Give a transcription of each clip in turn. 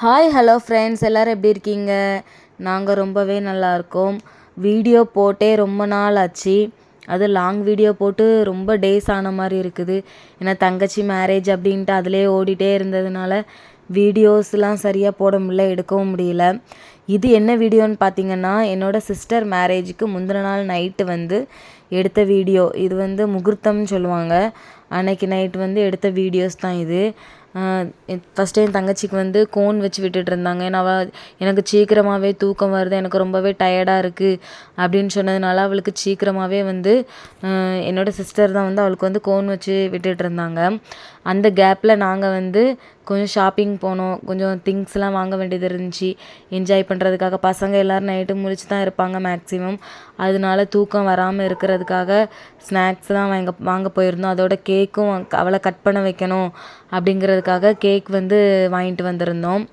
Hi hello friends எல்லோரும் எப்படி இருக்கீங்க? நாங்கள் ரொம்பவே நல்லா இருக்கோம். வீடியோ போட்டே ரொம்ப நாள் ஆச்சு. அது லாங் வீடியோ போட்டு ரொம்ப டேஸ் ஆன மாதிரி இருக்குது. ஏன்னா தங்கச்சி மேரேஜ் அப்படின்ட்டு அதிலே ஓடிட்டே இருந்ததுனால வீடியோஸ்லாம் சரியாக போட முடியல எடுக்கவும் முடியல. இது என்ன வீடியோன்னு பார்த்தீங்கன்னா என்னோடய சிஸ்டர் மேரேஜுக்கு முந்தின நாள் நைட்டு வந்து எடுத்த வீடியோ இது வந்து முகூர்த்தம்னு சொல்லுவாங்க. அன்னைக்கு நைட் வந்து எடுத்த வீடியோஸ் தான் இது. ஃபஸ்ட்டு என் தங்கச்சிக்கு வந்து கோன் வச்சு விட்டுட்ருந்தாங்க ஏன்னா அவள் எனக்கு சீக்கிரமாகவே தூக்கம் வருது எனக்கு ரொம்பவே டயர்டாக இருக்குது அப்படின்னு சொன்னதுனால அவளுக்கு சீக்கிரமாகவே வந்து என்னோடய சிஸ்டர் தான் வந்து அவளுக்கு வந்து கோன் வச்சு விட்டுட்ருந்தாங்க அந்த கேப்பில் நாங்கள் வந்து கொஞ்சம் ஷாப்பிங் போனோம். கொஞ்சம் திங்ஸ்லாம் வாங்க வேண்டியது இருந்துச்சு. என்ஜாய் பண்ணுறதுக்காக பசங்க எல்லோரும் நைட்டு முழிச்சு தான் இருப்பாங்க மேக்ஸிமம் அதனால தூக்கம் வராமல் இருக்கிறதுக்காக ஸ்நாக்ஸ் தான் வாங்க வாங்க போயிருந்தோம். அதோட கேக்கும் அவளை கட் பண்ண வைக்கணும் அப்படிங்கிறதுக்காக கேக் வந்து வாங்கிட்டு வந்திருந்தோம்.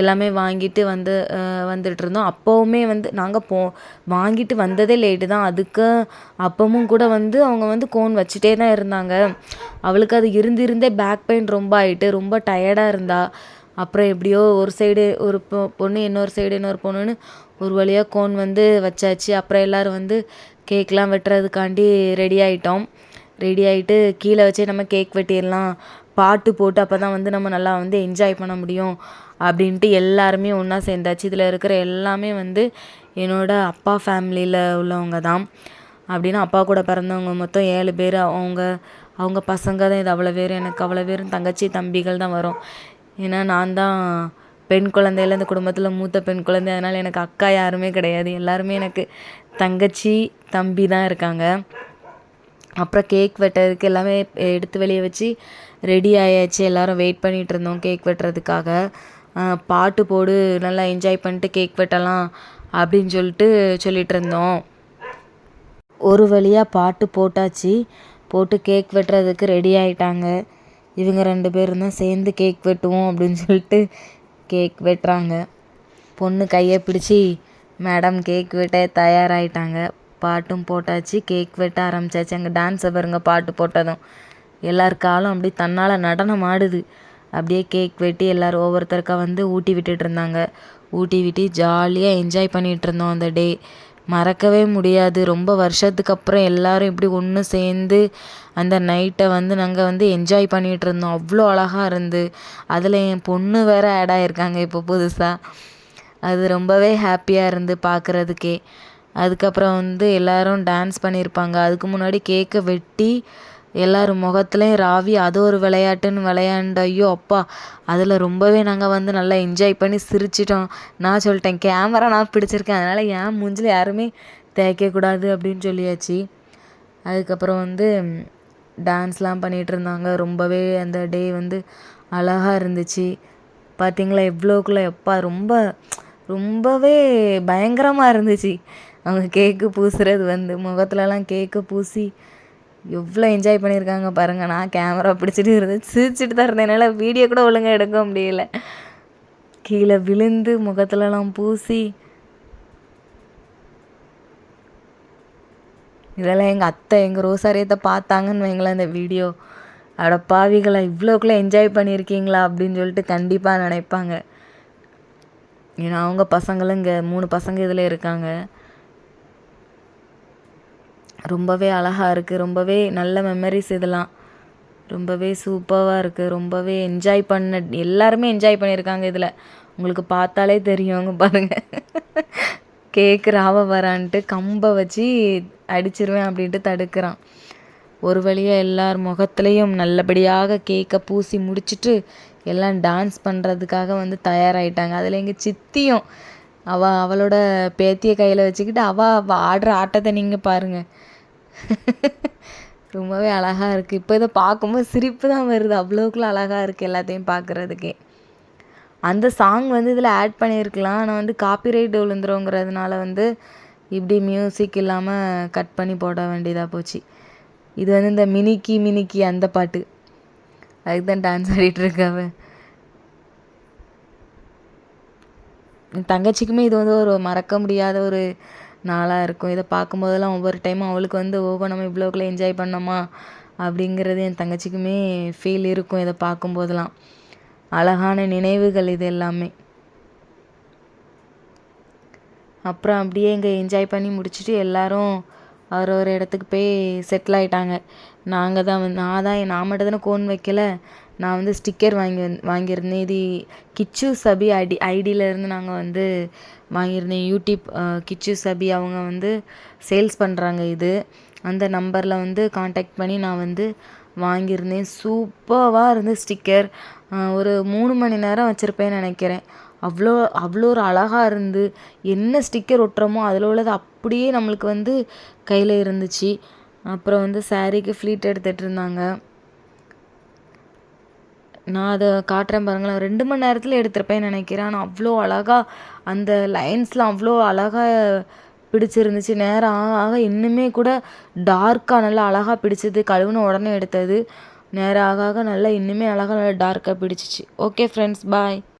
எல்லாமே வாங்கிட்டு வந்து வந்துகிட்ருந்தோம் அப்போவுமே வந்து நாங்கள் போ வாங்கிட்டு வந்ததே லேட்டு தான். அதுக்கு அப்பவும் கூட வந்து அவங்க வந்து கோன் வச்சுட்டே தான் இருந்தாங்க. அவளுக்கு அது இருந்து இருந்தே பேக் பெயின் ரொம்ப ஆகிட்டு ரொம்ப டயர்டாக இருந்தா. அப்புறம் எப்படியோ ஒரு சைடு ஒரு பொ பொண்ணு இன்னொரு சைடு இன்னொரு பொண்ணுன்னு ஒரு வழியாக கோன் வந்து வச்சாச்சு. அப்புறம் எல்லோரும் வந்து கேக்லாம் வெட்டுறதுக்காண்டி ரெடி ஆகிட்டோம் ரெடி ஆகிட்டு கீழே வச்சே நம்ம கேக் வெட்டிடலாம். பாட்டு போட்டு அப்போ தான் வந்து நம்ம நல்லா வந்து என்ஜாய் பண்ண முடியும். அப்படின்ட்டு எல்லாருமே ஒன்றா சேர்ந்தாச்சு. இதில் இருக்கிற எல்லாமே வந்து என்னோடய அப்பா ஃபேமிலியில் உள்ளவங்க தான். அப்படின்னா அப்பா கூட பிறந்தவங்க மொத்தம் ஏழு பேர். அவங்க அவங்க பசங்க தான். இது அவ்வளோ பேர். எனக்கு அவ்வளோ பேரும் தங்கச்சி தம்பிகள் தான் வரும். ஏன்னா நான் தான் பெண் குழந்தையில இந்த குடும்பத்தில் மூத்த பெண் குழந்தை. அதனால் எனக்கு அக்கா யாருமே கிடையாது. எல்லாருமே எனக்கு தங்கச்சி தம்பி தான் இருக்காங்க. அப்புறம் கேக் வெட்டுறதுக்கு எல்லாமே எடுத்து வெளியே வச்சு ரெடி ஆயாச்சு. எல்லோரும் வெயிட் பண்ணிகிட்டு இருந்தோம் கேக் வெட்டுறதுக்காக. பாட்டு போடு நல்லா என்ஜாய் பண்ணிட்டு கேக் வெட்டலாம் அப்படின்னு சொல்லிட்டு சொல்லிகிட்ருந்தோம் ஒரு வழியாக பாட்டு போட்டாச்சு. போட்டு கேக் வெட்டுறதுக்கு ரெடி ஆகிட்டாங்க இவங்க ரெண்டு பேரும் தான் சேர்ந்து கேக் வெட்டுவோம் அப்படின்னு சொல்லிட்டு கேக் வெட்டுறாங்க. பொண்ணு கையை பிடிச்சி மேடம் கேக் வெட்ட தயாராகிட்டாங்க பாட்டும் போட்டாச்சு. கேக் வெட்ட ஆரம்பிச்சாச்சு. அங்கே டான்ஸை பாருங்க பாட்டு போட்டதும். எல்லார் காலும் அப்படி தன்னால் நடனம் ஆடுது. அப்படியே கேக் வெட்டி எல்லோரும் ஒவ்வொருத்தருக்கா வந்து ஊட்டி விட்டுட்டு இருந்தாங்க. ஊட்டி விட்டு ஜாலியாக என்ஜாய் பண்ணிகிட்டு இருந்தோம் அந்த டே மறக்கவே முடியாது. ரொம்ப வருஷத்துக்கு அப்புறம் எல்லோரும் இப்படி ஒன்று சேர்ந்து அந்த நைட்டை வந்து நாங்கள் வந்து என்ஜாய் பண்ணிகிட்டு இருந்தோம். அவ்வளோ அழகாக இருந்து. அதில் என் பொண்ணு வேறு ஆட் ஆகிருக்காங்க இப்போ புதுசாக அது ரொம்பவே ஹாப்பியாக இருந்து பார்க்குறதுக்கே அதுக்கப்புறம் வந்து எல்லோரும் டான்ஸ் பண்ணியிருப்பாங்க அதுக்கு முன்னாடி கேக்கை வெட்டி எல்லாரும் முகத்துலையும் ராவி அது ஒரு விளையாட்டுன்னு விளையாண்ட ஐயோ அப்பா. அதில் ரொம்பவே நாங்கள் வந்து நல்லா என்ஜாய் பண்ணி சிரிச்சிட்டோம். நான் சொல்லிட்டேன் கேமரா நான் பிடிச்சிருக்கேன். அதனால் ஏன் மூஞ்சில் யாருமே தேய்க்கக்கூடாது அப்படின்னு சொல்லியாச்சு. அதுக்கப்புறம் வந்து டான்ஸ்லாம் பண்ணிகிட்டு இருந்தாங்க. ரொம்பவே அந்த டே வந்து அழகாக இருந்துச்சு. பார்த்தீங்களா எவ்வளோக்குள்ள எப்பா ரொம்ப ரொம்பவே பயங்கரமாக இருந்துச்சு. அவங்க கேக்கு பூசுறது வந்து முகத்துலலாம் கேக்கு பூசி எவ்வளோ என்ஜாய் பண்ணியிருக்காங்க பாருங்கள் நான் கேமரா பிடிச்சிட்டு இருந்தேன் சிரிச்சிட்டு தான் இருந்தேன். என்னால் வீடியோ கூட ஒழுங்காக எடுக்க முடியல. கீழே விழுந்து முகத்துலலாம் பூசி. இதெல்லாம் எங்கள் அத்தை எங்கள் ரோசாரியத்தை பார்த்தாங்கன்னு வைங்களேன் இந்த வீடியோ அட பாவிகளை இவ்வளோக்குள்ளே என்ஜாய் பண்ணியிருக்கீங்களா அப்படின்னு சொல்லிட்டு கண்டிப்பாக நினைப்பாங்க. ஏன்னா அவங்க பசங்களும் இங்கே மூணு பசங்க இதில் இருக்காங்க. ரொம்பவே அழகாக இருக்குது ரொம்பவே நல்ல மெமரிஸ் இதெல்லாம். ரொம்பவே சூப்பராக இருக்குது ரொம்பவே என்ஜாய் பண்ண எல்லாருமே என்ஜாய் பண்ணியிருக்காங்க இதில். உங்களுக்கு பார்த்தாலே தெரியும். பாருங்கள் கேக்கு ராவ வரான்ட்டு கம்பை வச்சு அடிச்சிருவேன் அப்படின்ட்டு தடுக்கிறான். ஒரு வழியாக எல்லார் முகத்துலேயும் நல்லபடியாக கேக்கை பூசி முடிச்சுட்டு எல்லாம் டான்ஸ் பண்ணுறதுக்காக வந்து தயாராகிட்டாங்க அதில் எங்கள் சித்தியும் அவள் அவளோட பேத்தியை கையில் வச்சுக்கிட்டு அவள் ஆடுற ஆட்டத்தை நீங்கள் பாருங்கள் ரொம்பவே அழகாக இருக்குது இப்போ இதை பார்க்கும்போது சிரிப்பு தான் வருது. அவ்வளோக்குள்ள அழகாக இருக்குது எல்லாத்தையும் பார்க்குறதுக்கே அந்த சாங் வந்து இதில் ஆட் பண்ணியிருக்கலாம். ஆனால் வந்து காப்பிரைட் விழுந்துருங்கிறதுனால வந்து இப்படி மியூசிக் இல்லாமல் கட் பண்ணி போட வேண்டியதாக போச்சு. இது வந்து இந்த மினிக்கி மினிக்கி அந்த பாட்டு. அதுக்கு தான் டான்ஸ் ஆடிட்டுருக்காவ என் தங்கச்சிக்குமே இது வந்து ஒரு மறக்க முடியாத ஒரு நாளாக இருக்கும். இதை பார்க்கும்போதெல்லாம் ஒவ்வொரு டைமும் அவளுக்கு வந்து ஓஹோ நம்ம இவ்வளோக்குள்ள என்ஜாய் பண்ணோமா? அப்படிங்கிறது என் தங்கச்சிக்குமே ஃபீல் இருக்கும் இதை பார்க்கும்போதெல்லாம். அழகான நினைவுகள் இது எல்லாமே. அப்புறம் அப்படியே இங்கே என்ஜாய் பண்ணி முடிச்சுட்டு எல்லோரும் அவர் ஒரு இடத்துக்கு போய் செட்டில் ஆகிட்டாங்க நாங்கள் தான் வந்து நான் தான் நான் மட்டும் தானே கோன் வைக்கல. நான் வந்து ஸ்டிக்கர் வாங்கி வந் வாங்கியிருந்தேன். இது கிச்சு சபி ஐடி ஐடியிலேருந்து நாங்கள் வந்து வாங்கியிருந்தேன். யூடியூப் கிச்சு சபி அவங்க வந்து சேல்ஸ் பண்ணுறாங்க இது. அந்த நம்பரில் வந்து காண்டாக்ட் பண்ணி நான் வந்து வாங்கியிருந்தேன். சூப்பராக இருந்து ஸ்டிக்கர் ஒரு மூணு மணி நேரம் வச்சுருப்பேன்னு நினைக்கிறேன். அவ்வளோ அவ்வளோ ஒரு அழகாக இருந்து என்ன ஸ்டிக்கர் ஒட்டுறோமோ அதில் உள்ளது அப்படியே நம்மளுக்கு வந்து கையில் இருந்துச்சு. அப்புறம் வந்து சாரீக்கு ஃப்ளீட் எடுத்துகிட்டு இருந்தாங்க. நான் அதை காட்டுறேன் பாருங்களேன். ரெண்டு மணி நேரத்தில் எடுத்திருப்பேன் நினைக்கிறேன். ஆனால் அவ்வளோ அழகாக அந்த லைன்ஸ்லாம் அவ்வளோ அழகாக பிடிச்சிருந்துச்சு. நேரம் ஆக ஆக இன்னுமே கூட டார்க்காக நல்லா அழகாக பிடிச்சது கழுவுன உடனே எடுத்தது. நேரம் ஆக ஆக நல்லா இன்னுமே அழகாக நல்லா டார்க்காக பிடிச்சிச்சு. Okay friends bye